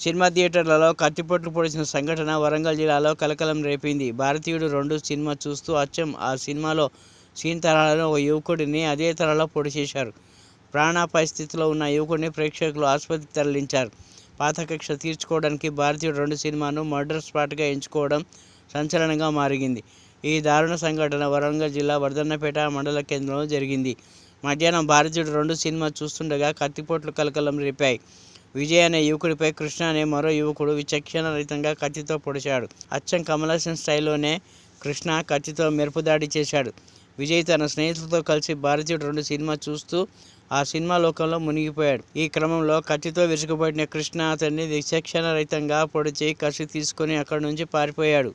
Cinema థియేటర్లలో కత్తిపోట్లు పొడిచిన సంఘటన వరంగల్ జిల్లాలో కలకలం రేపింది. భారతీయుడు రెండు సినిమా చూస్తూ అచ్చం. ఆ సినిమాలో సీన్ తరాలను ఒక యువకుడిని అదే తరలో పొడి చేశారు. ప్రాణాపాయ స్థితిలో ఉన్న యువకుడిని ప్రేక్షకులు ఆసుపత్రికి తరలించారు. పాతకక్ష తీర్చుకోవడానికి భారతీయుడు రెండు సినిమాను మర్డర్ స్పాట్గా ఎంచుకోవడం సంచలనంగా మారింది ఈ దారుణ సంఘటన వరంగల్ జిల్లా వర్ధన్నపేట మండల కేంద్రంలో జరిగింది. మధ్యాహ్నం భారతీయుడు రెండు సినిమా చూస్తుండగా కత్తిపోట్లు కలకలం రేపాయి. విజయ్ అనే యువకుడిపై కృష్ణ అనే మరో యువకుడు విచక్షణ రహితంగా కత్తితో పొడిచాడు. అచ్చం కమలాసన్ స్టైల్లోనే కృష్ణ కత్తితో మెరుపుదాడి చేశాడు. విజయ్ తన స్నేహితులతో కలిసి భారతీయుడు రెండు సినిమా చూస్తూ ఆ సినిమా లోకంలో మునిగిపోయాడు. ఈ క్రమంలో కత్తితో విరుచుకుపడిన కృష్ణ అతన్ని విచక్షణ రహితంగా పొడిచి కసి తీసుకుని అక్కడి నుంచి పారిపోయాడు.